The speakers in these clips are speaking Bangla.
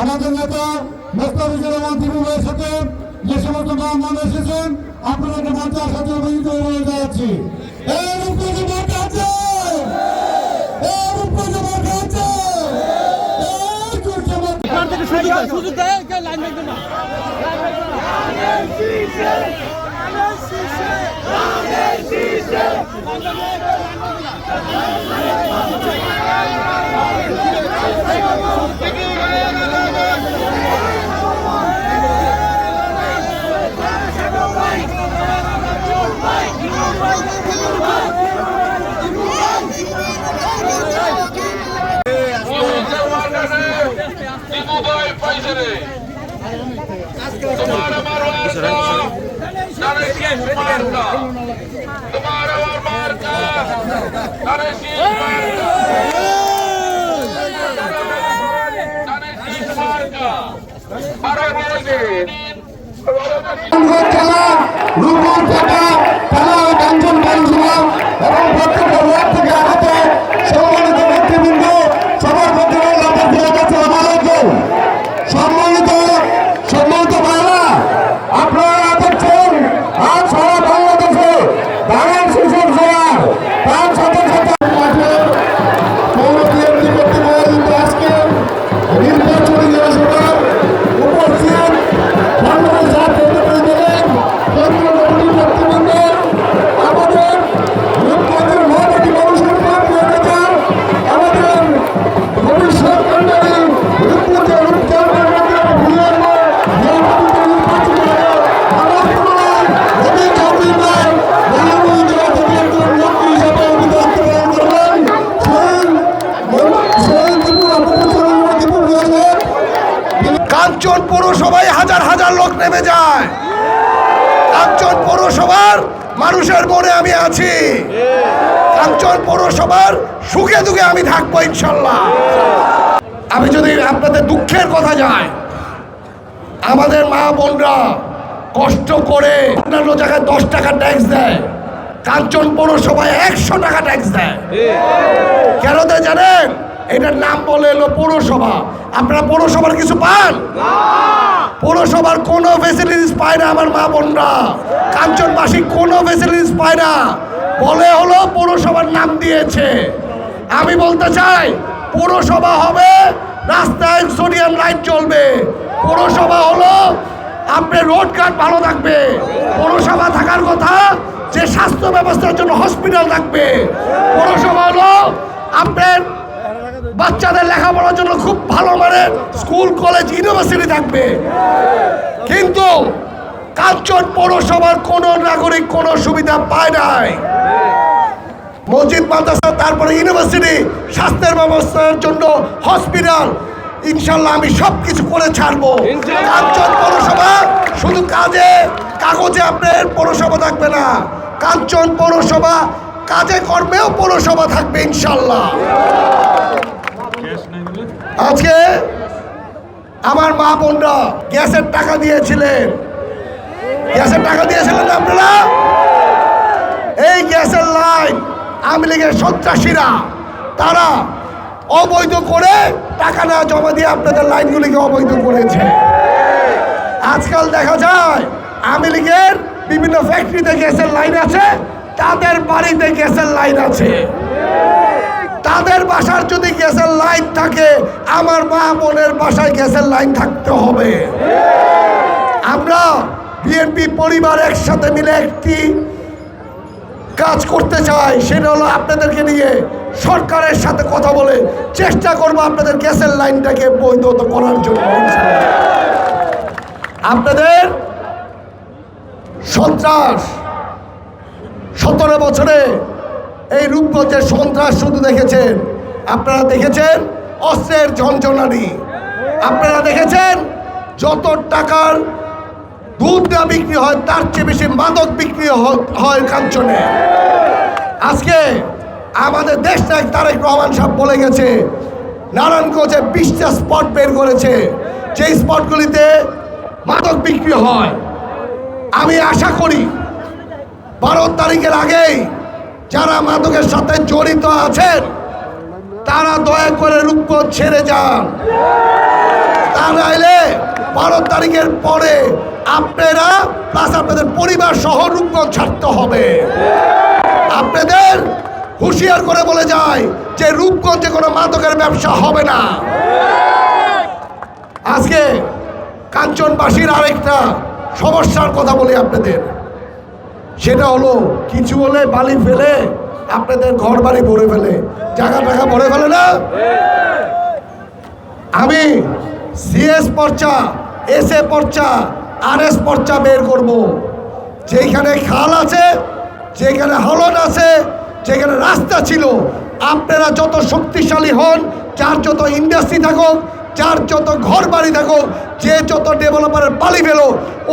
আমাদের নেতা মোস্তাফিজুর রহমান ত্রিপুরার সাথে যে সমস্ত গ্রাম এসেছেন আসার জন্য বিনীত অনুরোধ জানাচ্ছি এই মাঠে আছে, এই রূপগঞ্জে মাঠে আছে সুযোগ দেয় লাইন দেখবে না তোমার আমার মার্কা তারে শীষ মার্কা তোমার পৌরসভায় হাজার হাজার লোক নেমে যায়। কাঞ্চন পৌরসভার মানুষের মনে আমি আছি। কাঞ্চন পৌরসভার সুখে দুঃখে আমি থাকব ইনশাল্লাহ। আমি যদি আপনাদের দুঃখের কথা যায় আমাদের মা বোনরা কষ্ট করে অন্যান্য জায়গায় দশ টাকা ট্যাক্স দেয়, কাঞ্চন পৌরসভায় একশো টাকা ট্যাক্স দেয়। কেন দেয় জানেন? এটার নাম বলে এলো পৌরসভা। আপনারা পৌরসভার কিছু পান? পৌরসভার কোনো ফেসিলিটিস পায় না আমার মা বোনরা। কাঞ্চনবাসী কোনো ফেসিলিটিস পায় না। বলে হলো পৌরসভার নাম দিয়েছে। আমি বলতে চাই, পৌরসভা হবে, রাস্তায় সোডিয়াম লাইট চলবে পৌরসভা হলো আপনার রোড ঘাট ভালো থাকবে। পৌরসভা থাকার কথা, যে স্বাস্থ্য ব্যবস্থার জন্য হসপিটাল থাকবে পৌরসভা হলো, আপনার বাচ্চাদের লেখাপড়ার জন্য খুব ভালো মানে স্কুল কলেজ ইউনিভার্সিটি থাকবে। কিন্তু কাঞ্চন পৌরসভার কোন নাগরিক কোনো সুবিধা পায় নাই। মসজিদ মাদ্রাসা তারপরে ইউনিভার্সিটি স্বাস্থ্যের ব্যবস্থার জন্য হসপিটাল। ইনশাল্লাহ আমি সব কিছু করে ছাড়বো। কাঞ্চন পৌরসভা শুধু কাজে কাগজে আপনার পৌরসভা থাকবে না। কাঞ্চন পৌরসভা কাজে কর্মেও পৌরসভা থাকবে ইনশাল্লাহ। আজকে আমার মা বোনরা গ্যাসের টাকা দিয়েছিলেন। গ্যাসের টাকা দিয়েছিলেন আপনারা? এই গ্যাসের লাইন আওয়ামী লীগের সন্ত্রাসীরা, তারা অবৈধ করে টাকা না জমা দিয়ে আপনাদের লাইনগুলিকে অবৈধ করেছে। আজকাল দেখা যায় আওয়ামী লীগের বিভিন্ন ফ্যাক্টরিতে গ্যাসের লাইন আছে, তাদের বাড়িতে গ্যাসের লাইন আছে। তাদের বাসার যদি গ্যাসের লাইন থাকে, আমার মা বোনের বাসায় গ্যাসের লাইন থাকতে হবে। আমরা বিএনপি পরিবার একসাথে মিলে একটি কাজ করতে চাই, সেটা হলো আপনাদেরকে নিয়ে সরকারের সাথে কথা বলে চেষ্টা করব আপনাদের গ্যাসের লাইনটাকে বৈধ করার জন্য। আপনাদের সন্ত্রাস সতেরো বছরে এই রূপগঞ্জের সন্ত্রাস শুধু দেখেছেন? আপনারা দেখেছেন? অস্ত্রের ঝঞ্ঝনানি আপনারা দেখেছেন? যত টাকার দুধ না বিক্রি হয়, তার চেয়ে বেশি মাদক বিক্রি হয় কাঞ্চনে। আজকে আমাদের দেশ নায়ক তারেক রহমান সাহেব বলে গেছে নারায়ণগঞ্জে বিশটা স্পট বের করেছে। যে স্পটগুলিতে মাদক বিক্রি হয়। আমি আশা করি বারো তারিখের আগেই যারা মাদকের সাথে জড়িত আছেন, তারা দয়া করে রূপগঞ্জ ছেড়ে যান। তা নাইলে বারো তারিখের পরে আপনারা প্লাস আপনাদের পরিবার সহ রূপগঞ্জ ছাড়তে হবে। আপনাদের হুঁশিয়ার করে বলে যায় যে রূপগঞ্জে কোনো মাদকের ব্যবসা হবে না। আজকে কাঞ্চনবাসীর আরেকটা সমস্যার কথা বলি আপনাদের। সেটা হলো কিছু হলে বালি ফেলে, আপনাদের ঘর বাড়ি ভরে ফেলে। জায়গা টাকা ভরে ফেলে না? আমি সিএস পর্চা, এস এ পর্চা, আর এস পর্চা বের করব। যেখানে খাল আছে, যেখানে হলন আছে, যেখানে রাস্তা ছিল, আপনারা যত শক্তিশালী হন, যার যত ইন্ডাস্ট্রি থাকুক যার যত ঘর বাড়ি থাকুক যে যত ডেভেলপারের পালি ফেলো,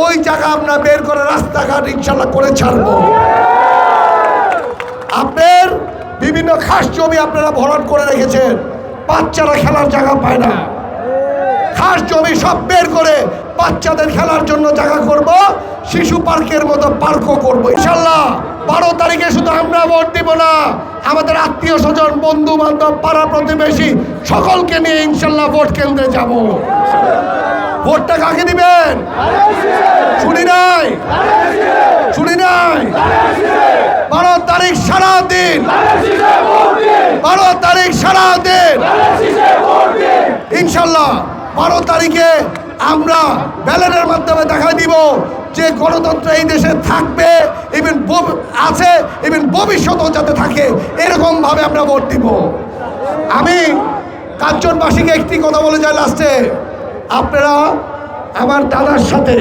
ওই জায়গা আমরা বের করে রাস্তাঘাট ইনশাল্লাহ করে ছাড়বো। আপনার বিভিন্ন খাস জমি আপনারা ভরাট করে রেখেছেন, বাচ্চারা খেলার জায়গা পায় না। খাস জমি সব বের করে বাচ্চাদের খেলার জন্য জায়গা করব, শিশু পার্কের মতো পার্কও করব ইনশাল্লাহ তারিখে শুধু আমরা ভোট দিব না, আমাদের আত্মীয় স্বজন, বন্ধু বান্ধব, পাড়া প্রতিবেশী সকলকে নিয়ে ইনশাল্লাহ ভোট কেন্দ্রে যাব। ভোটটা কাকে দিবেন? শুনি নাই? শুনি নাই? বারো তারিখ সারা দিন বারো তারিখ সারা দিন ইনশাল্লাহ বারো তারিখে আমরা ব্যালটের মাধ্যমে দেখা দিব যে গণতন্ত্র এই দেশে থাকবে ইভেন আছে ইভেন ভবিষ্যতও যাতে থাকে, এরকমভাবে আমরা ভোট দিব। আমি কাঞ্চনবাসীকে একটি কথা বলে যাই লাস্টে। আপনারা আমার দাদার সাথে